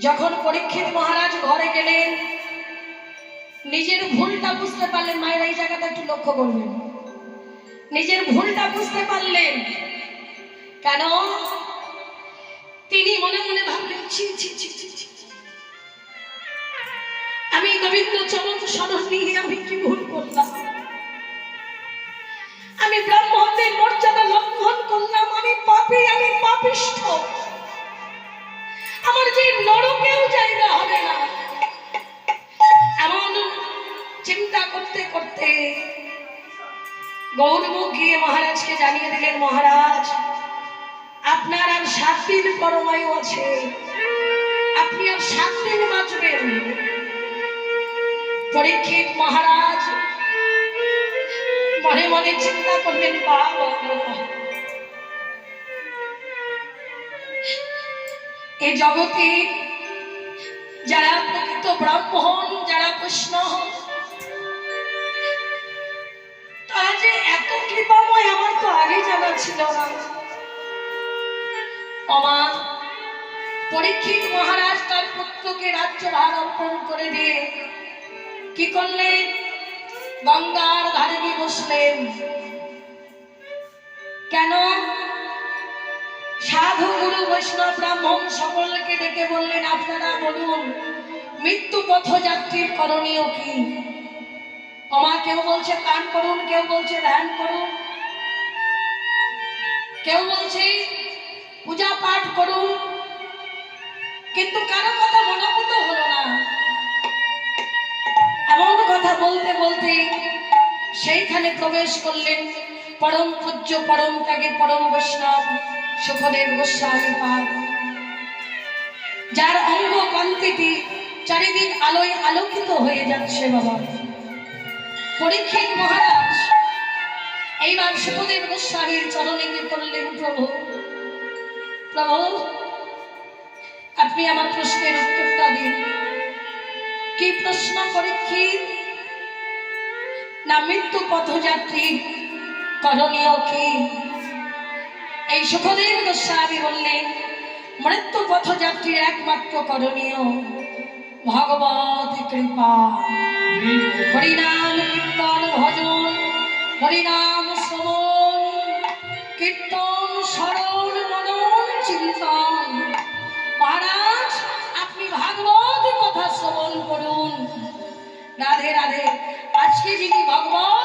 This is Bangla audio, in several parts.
যখন পরীক্ষিত মহারাজ ঘরে গেলেন, নিজের ভুলটা বুঝতে পারলেন, মায়ের এই জায়গাটা একটু লক্ষ্য করবেন। নিজের ভুলটা বুঝতে পারলেন। কেন? তিনি মনে মনে ভাবলেন, ছি ছি ছি ছি। আমি গোবিন্দ চরণ স্মরণ নিয়ে আমি কি ভুল করলাম? আমি ব্রাহ্মণদের মর্যাদা লঙ্ঘন করলাম, আমি পাপী, আমি পাপিষ্ঠ। আপনার আর সাত পরমায়ু আছে। আপনি আর সাত দিন বাঁচবেন। মহারাজ, মনে মনে চিন্তা করলেন, বাবা। এই জগতে যারা প্রকৃত ব্রাহ্মণ যারা কৃষ্ণ তারা যে এত কৃপাময়, আমার তো আগে জানা ছিল না। অমা, পরীক্ষিত মহারাজ তার পুত্রকে রাজ্যভার অর্পণ করে দিয়ে কি করলেন? গঙ্গার ধারে বসলেন। কেন? সাধু গুরু বৈষ্ণব ব্রাহ্মণ সকলকে ডেকে বললেন, আপনারা বলুন, মৃত্যু পথযাত্রীর করণীয় কি? আমা কেউ বলছে দান করুন, কেউ বলছে, ধ্যান করুন। কেউ বলছে, পূজা পাঠ করুন। কিন্তু কারও কথা মনোভূত হলো না। এমন কথা বলতে বলতে সেইখানে প্রবেশ করলেন পরম পূজ্য, পরম ত্যাগে, পরম বৈষ্ণব। সুখদেব গোস্বামী পাদ যার অঙ্গ কান্তিটি চারিদিক আলোয় আলোকিত হয়ে যাচ্ছে বাবা। পরীক্ষিত মহারাজ, এইবার সুখদেব গোস্বামীর চরণে গিয়ে করলেন প্রভু প্রভু, আপনি আমার প্রশ্নের উত্তরটা দিন। কি প্রশ্ন পরীক্ষিত? না মৃত্যু পথযাত্রী, করণীয় কি? এই সুখদেব গোস্বামী বললেন, মৃত্যু পথযাত্রীর একমাত্র করণীয়। ভগবত কৃপা। হরিনাম কীর্তন ভজন, হরিনাম শ্রবণ, কীর্তন স্মরণ, মনন চিন্তন। মহারাজ, আপনি ভাগবত কথা শ্রবণ করুন। রাধে রাধে, আজকে যিনি ভগবত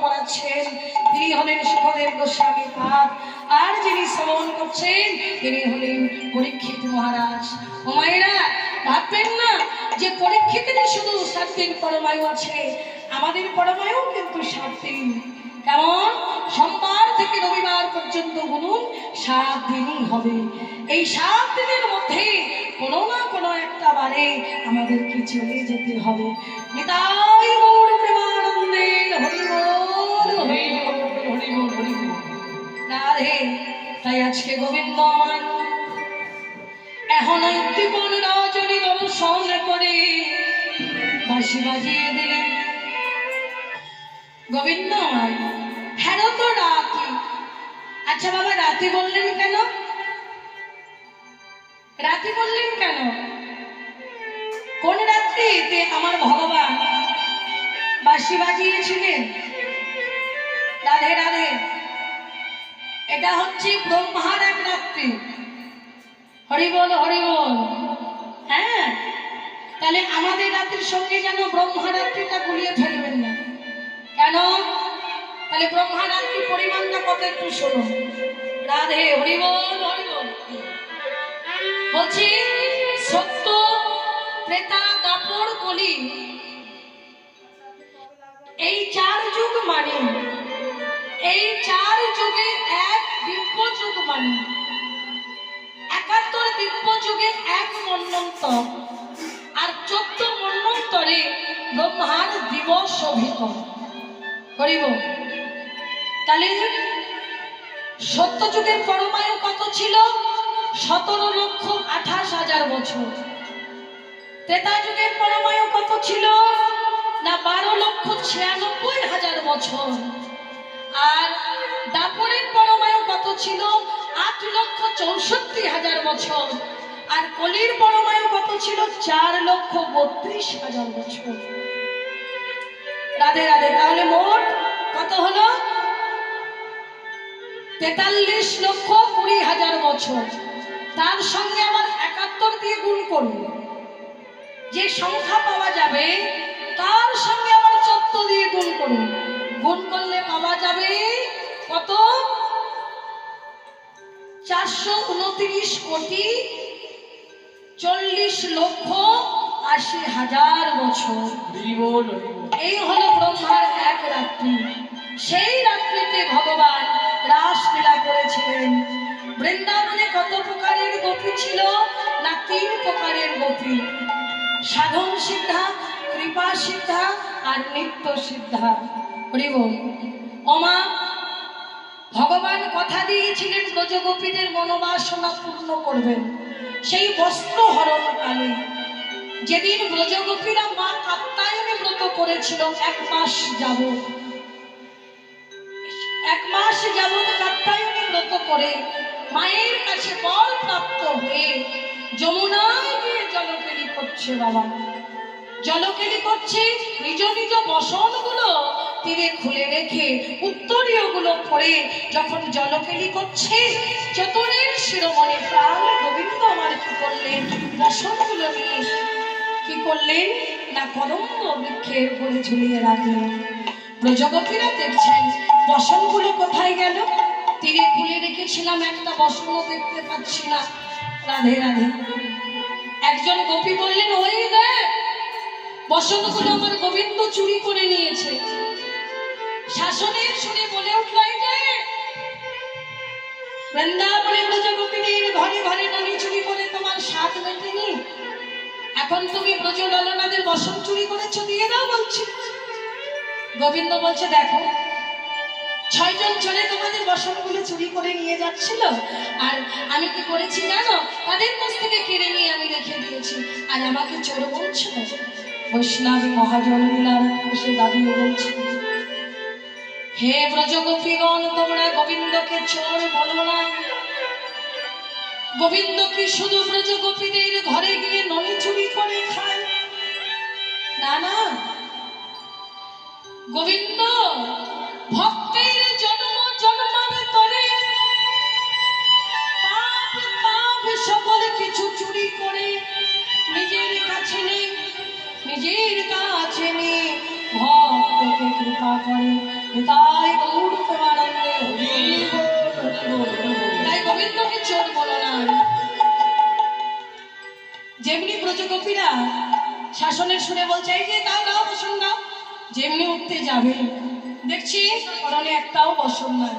করাচ্ছেন তিনি হলেন সুখদেব গোস্বামী পাদ। আর যিনি শ্রবণ করছেন, তিনি হলেন পরীক্ষিত মহারাজ। মায়েরা, ভাববেন না যে পরীক্ষিতেরই শুধু সাত দিন পরমায়ু আছে। আমাদের পরমায়ু কিন্তু সাত দিন। কেমন? সোমবার থেকে রবিবার পর্যন্ত গুনুন সাত দিনই হবে। এই সাত দিনের মধ্যে কোনো না কোনো একটা বারে আমাদেরকে চলে যেতে হবে। নিতাই গৌর প্রেমানন্দে আমার এখন কৃপণ রজনী দর্শন করে। বাঁশি বাজিয়ে দিলেন। গোবিন্দ আমার হ্যাঁ তো রাতি আচ্ছা বাবা রাতে বললেন কেন? রাতে বললেন কেন? কোন রাত্রিতে আমার ভগবান বাঁশি বাজিয়েছিলেন? রাধে রাধে। এটা হচ্ছে ব্রহ্মার এক রাত্রি। হরি বল হরি বল। হ্যাঁ? তাহলে আমাদের রাতের সঙ্গে যেন ব্রহ্মা রাত্রিটা গুলিয়ে ফেলবেন না। কেন? তাহলে ব্রহ্মা রাত্রি পরিমাণটা কত একটু শোনো রাধে, হরি বল হরি বল। বলছি, সত্য ত্রেতা দাপর কলি। এই চার যুগ মানে। এই চার যুগে এক দিব্য যুগ মানে। একাত্তর দিব্য যুগে এক মন্বন্তর আর চোদ্দ মন্বন্তরে ব্রহ্মার দিবস শোভিত করিব। তাহলে সত্য যুগের পরমায়ু কত ছিল? সতেরো লক্ষ আঠাশ হাজার বছর। ত্রেতা যুগের পরমায়ু কত ছিল? না বারো লক্ষ ছিয়ানব্বই হাজার বছর। আর দাপরের পরমায়ু কত ছিল? আট লক্ষ চৌষট্টি হাজার বছর। আর কলির পরমায়ু কত ছিল? চার লক্ষ বত্রিশ হাজার বছর। রাধে রাধে, তাহলে মোট কত হলো? তেতাল্লিশ লক্ষ কুড়ি হাজার বছর। তার সঙ্গে আবার একাত্তর দিয়ে গুণ করুন। যে সংখ্যা পাওয়া যাবে, তার সঙ্গে আবার চোদ্দ দিয়ে গুণ করুন। গুণ করলে পাওয়া যাবে কত? চারশো উনত্রিশ কোটি চল্লিশ লক্ষ আশি হাজার বছর। এই হলো ব্রহ্মার এক রাত্রি। সেই রাত্রিতে ভগবান রাসলীলা করেছিলেন। বৃন্দাবনে কত প্রকারের গোপী ছিল না তিন প্রকারের গোপী? সাধন সিদ্ধা কৃপা সিদ্ধা আর নিত্য সিদ্ধা। হরিব অমা ভগবান কথা দিয়েছিলেন ব্রজগোপীদের মনোবাসনা পূর্ণ করবেন। সেই বস্ত্র হরণকালে যেদিন ব্রজগোপীরা মা কাত্তায়নে ব্রত করেছিল, এক মাস যাব এক মাস যাবৎ কাত্তায়নে ব্রত করে মায়ের কাছে বল প্রাপ্ত হয়ে যমুনায় গিয়ে জলকেলি করছে বাবা। জলকেলি করছে নিজ নিজ বসনগুলো। তীরে খুলে রেখে উত্তরীয়গুলো পরে যখন জলকেলি করছে চতুরের শিরোমণি প্রাণ গোবিন্দ আমার কি করলেন? বসনগুলো নিয়ে কি করলেন? না কদম্ব বৃক্ষের উপরে ঝুলিয়ে রাখলেন। ব্রজগোপীরা দেখছেন বসনগুলো কোথায় গেল? তীরে খুলে রেখেছিলাম একটা বসনও দেখতে পাচ্ছি না। রাধে রাধে। একজন গোপী বললেন, ওই দেখ বসনগুলো আমার গোবিন্দ চুরি করে নিয়েছে। শাসনের শুনে বলে উঠল বৃন্দাবনে ব্রজগোপীদের ঘরে ঘরে ননি চুরি করে তোমার স্বাদ মেটেনি এখন তুমি ব্রজ ললনাদের বসন চুরি করেছ, দিয়ে দাও বলছি। গোবিন্দ বলছে, দেখো, ছয়জন চলে তোমাদের বসনগুলো চুরি করে নিয়ে যাচ্ছিল। আর আমি কি করেছি জানো? তাদের কাছ থেকে কেড়ে নিয়ে আমি রেখে দিয়েছি। আর আমাকে চোর বলছো বৈষ্ণবী মহাজন লীলার বসে দাঁড়িয়ে বলছে হে ব্রজগোপীগণ, তোমরা গোবিন্দকে চোর বলো না। গোবিন্দ কি শুধু ব্রজগোপীদের ঘরে গিয়ে ননি চুরি করে খায়। না না। গোবিন্দ, ভক্তের জন্ম জন্মান্তরে পাপ পাপ সকল কিছু চুরি করে নিজের কাছে নেই, নিজের কাছে নেই। ভক্তকে কৃপা করে তাই গৌর প্রেমানন্দে তাই গোবিন্দকে চোর বলো না যেমনি ব্রজগোপীরা শাসনের শুনে বলছে এই যে দাও দাও বসন দাও যেমনি উঠতে যাবে দেখছি পরনে একটাও বসন নাই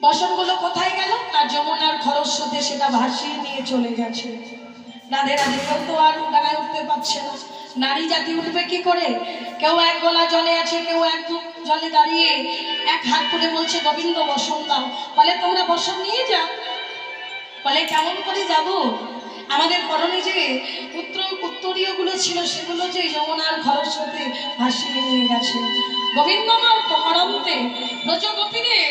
বসনগুলো কোথায় গেল আর যমুনার খরস্রোতে সেটা ভাসিয়ে নিয়ে চলে গেছে রাধে রাধে কেউ তো আর ডাঙায় উঠতে পারছে না নারী জাতি উঠবে কি করে? কেউ এক গলা জলে আছে, কেউ এক জলে দাঁড়িয়ে এক হাত তুলে বলছে, গোবিন্দ, বসন দাও। বলে, তোমরা বসন নিয়ে যাও। বলে, কেমন করে যাব? আমাদের পরনে যে উত্তর উত্তরীয়গুলো ছিল, সেগুলো যে যমুনার সাথে ভাসিয়ে নিয়ে গেছে। গোবিন্দ আমার প্রকরন্তে ব্রজগোপীদের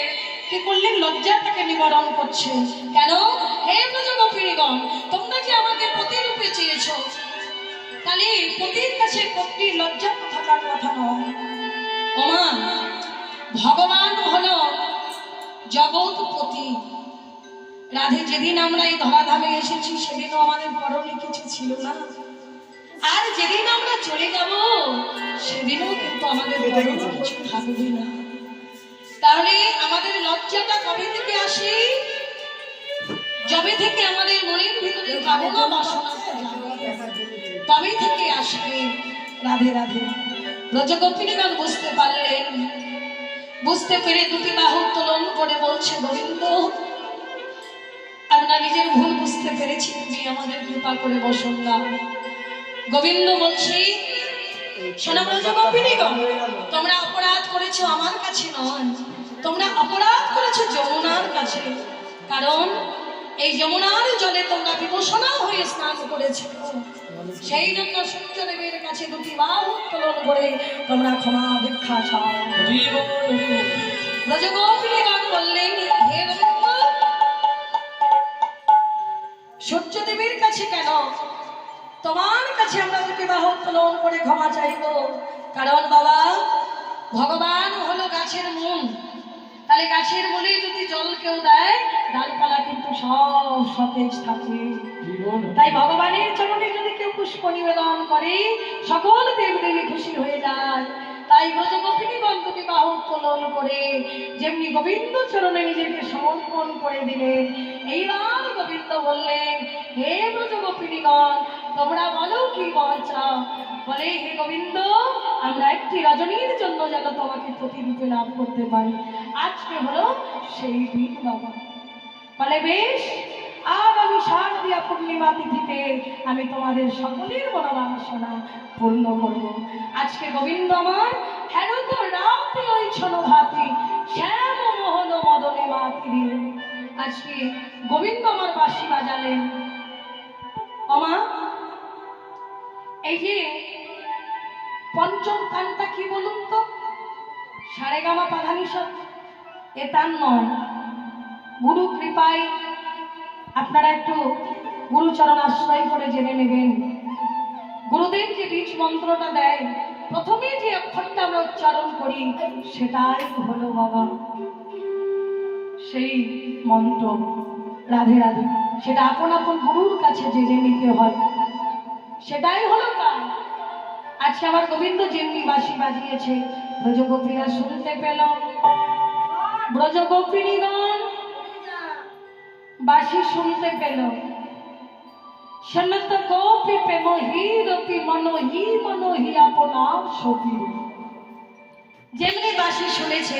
কি করলেন? লজ্জাটাকে নিবারণ করছে। কেন? হে ব্রজগোপিনীগণ, তোমরা যে আমাকে পতিরূপে চেয়েছো, তাহলে পতির কাছে পত্নীর লজ্জা? থাকার কথা নয় ওমা ভগবান হলো জগৎপতি রাধে, যেদিন আমরা এই ধরাধামে এসেছি, সেদিনও আমাদের পরনে কিছু ছিল না। আর যেদিন আমরা চলে যাব, সেদিনও কিন্তু আমাদের পরনে কিছু থাকবে না। তাহলে আমাদের লজ্জাটা কবে থেকে আসে? যবে থেকে আমাদের মনের ভিতরে কামনা বাসনা তবে থেকে আসবে রাধে রাধে। ব্রজগোপিনীগণ বুঝতে পারলেন। বুঝতে পেরে দুটি বাহু উত্তোলন করে বলছে, গোবিন্দ, আমরা নিজের ভুল বুঝতে পেরেছি, তুমি আমাদের কৃপা করে বসন দাও গোবিন্দ বলছি তোমরা অপরাধ করেছ আমার কাছে নয়, তোমরা অপরাধ করেছ যমুনার কাছে, কারণ এই যমুনার জলে তোমরা বিভূষণা হয়ে স্নান করেছ। সেই জন্য সূর্যদেবের কাছে দুটি বাহু উত্তোলন করে তোমরা ক্ষমা ভিক্ষা চাও। ব্রজগোপিনীগণ বললেন হে সূর্যদেবীর কাছে কেন? তোমার কাছে আমরা বিবাহ উত্তোলন করে ক্ষমা চাইব। কারণ বাবা ভগবান হলো গাছের মূল। তাহলে গাছের মূলে যদি জল কেউ দেয় ডালপালা কিন্তু সব সতেজ থাকে। তাই ভগবানের চরণে যদি কেউ পুষ্প নিবেদন করে, সকল দেব দেবী খুশি হয়ে যায়। তাই ব্রজগোপিনী বন্ধ বিবাহ উত্তোলন করে, যেমনি গোবিন্দ চরণে নিজেকে সমর্পণ করে দিলেন, এইবার গোবিন্দ বললেন, হে ব্রজগোপিনীগণ তোমরা বলো কি বলছা? বলে, হে গোবিন্দ, আমরা একটি রজনীর জন্য যেন তোমাকে প্রতিরূপে লাভ করতে পারি। আজকে হলো সেই দিন বাবা। বলে, বেশ আগামী শারদীয়া পূর্ণিমা তিথিতে আমি তোমাদের সকলের মনোবাসনা পূর্ণ করব। আজকে গোবিন্দ আমার, হেন তো রাতে ওই ছোট ভাতি, শ্যাম মোহন মদনে মাতি আজকে গোবিন্দ আমার বাঁশি বাজালেন। অমা এই যে পঞ্চম তানটা কি বলুন তো? সারে গামা পাধানি এ তান নয়। গুরু কৃপায় আপনারা একটু গুরুচরণ আশ্রয় করে জেনে নেবেন। গুরুদেব যে বীজ মন্ত্রটা দেয়, প্রথমে যে অক্ষরটা আমরা উচ্চারণ করি, সেটাই হলো বাবা। সেই মন্ত্র, রাধে রাধে। সেটা আপন আপন গুরুর কাছে জেনে নিতে হয়। সেটাই হলো কাজ আজকে আমার গোবিন্দ যেমনি বাঁশি বাজিয়েছে, ব্রজগোপীরা শুনতে পেল। ব্রজগোপিনীগণ বাঁশি শুনতে পেল। সনত গোপী প্রেম হিরতি মনো মনহি মনো হি আপনা সতী। যেমনি বাসি শুনেছে